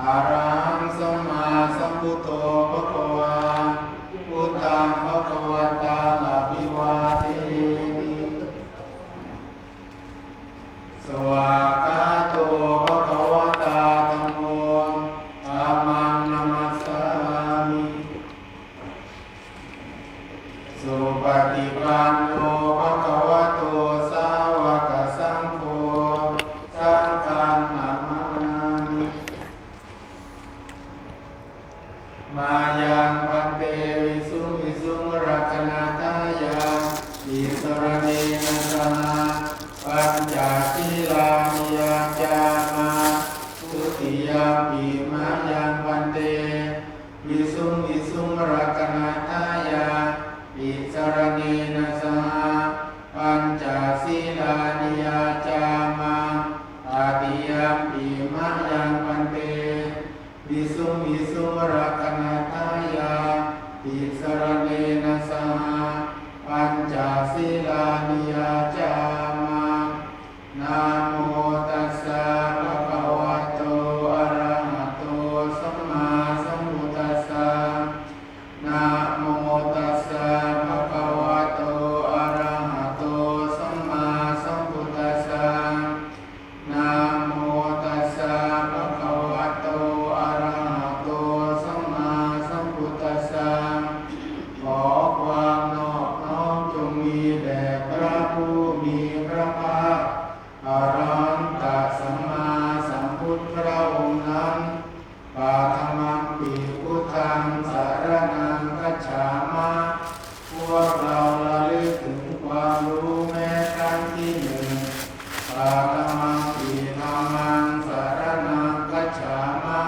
อะระหังสมมาสัมพุทโธภะควาพุทธังภะควะตาอะภิวาทิสวากาโตภะควะตาธัมโมธัมมังนัมัสสามิสุปฏิปันโน สรเนนะสนาปัญจศีลามิยาจามาทุติยาปิมายังพันเตวิสุงวิสุงรักนาทายาอิสรเนนะสนาปัญจศีลานิยาจามาอาติ จศีลานิย ปาธมังปีพุทธังสารนังกัจฉามะพวกเราระลึกถึงความรู้แม้ครั้งที่หนึ่งปาตมังปีนามังสารนังกัจฉามะ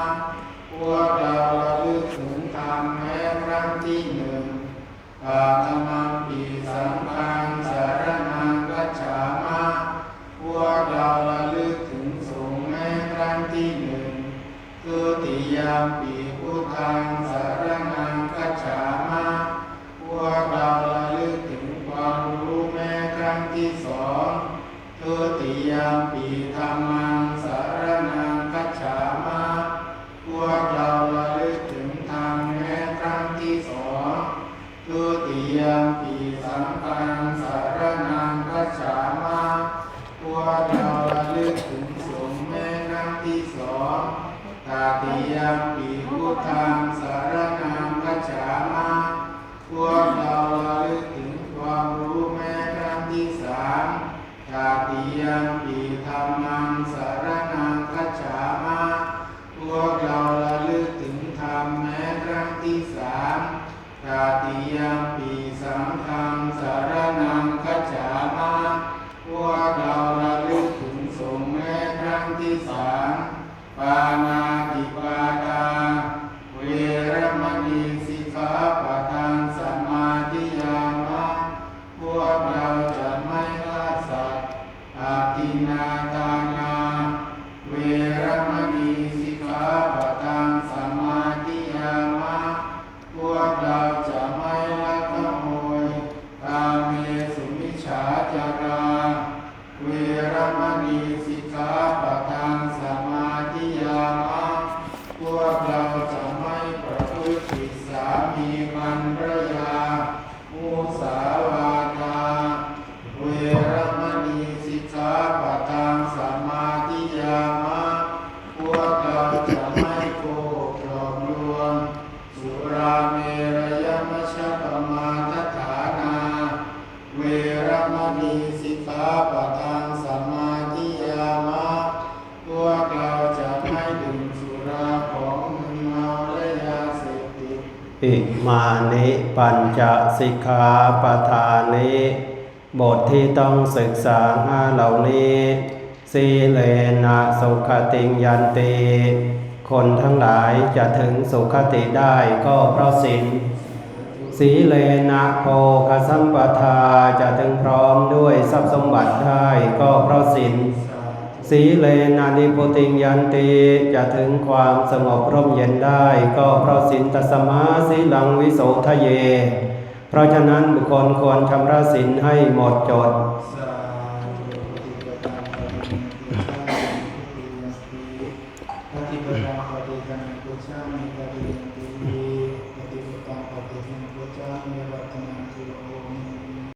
พวกเราระลึกถึงธรรมแม้ครั้งที่หนึ่งปาตมังปีสังฆังสารนังกัจฉามะพวกเราระลึกถึงสงฆ์แม้ครั้งที่หนึ่ง ทุติยามปีพุทธังสารนังกัจฉามะพวกเราระลึกถึงความรู้แม้ครั้งที่สองทุติยามปีธรรมังสารนังคัจฉามะพวกเราระลึกถึงธรรมแม้ครั้งที่สองทุติยามปีสังฆังสารนังคัจฉามะพวกเราระลึกถึงสงฆ์แม้ครั้งที่สอง ตาติยมปีพุทธังสารนังคัจฉามะพวกเราระลึกถึงความรู้แม้ครั้งที่สามชาติยังปีธรรมังสารนังคัจฉามะพวกเราระลึกถึงธรรมแม้ครั้งที่สามชาติยังปีสังฆังสารนังคัจฉามะพวกเราระลึกถึงสงฆ์แม้ครั้งที่สาม ปานาติปาตาเวรมณีสิกขาปะทังสมาธิยามะพวกเราจะไม่ฆ่าสัตว์อาทินาทานาเวรมณีสิกขาปะทังสมาธิยามะพวกเราจะไม่ลักขโมยกาเมสุมิจฉาจารา เวรมณีสิกขาปะทังสมา มานิปัญจสิกขาปทานิบทที่ต้องศึกษาห้าเหล่านี้สีเลนะสุขติงยันติคนทั้งหลายจะถึงสุขติได้ก็เพราะศีลสีเลนะโภคสัมปทาจะถึงพร้อมด้วยทรัพย์สมบัติได้ก็เพราะศีล สีเลนานิโพติยันติจะถึงความสงบร่มเย็นได้ก็เพราะสินตสมาสีลังวิโสทะเย เพราะฉะนั้นบุคคลควรชำระสินให้หมดจดสาธุติปตังปฏิปตังตุติยสติปฏิติปตังปฏิกังกุชามปฏิยันติปฏิปตังปฏิกังกุชามิวัตนาติโอมิ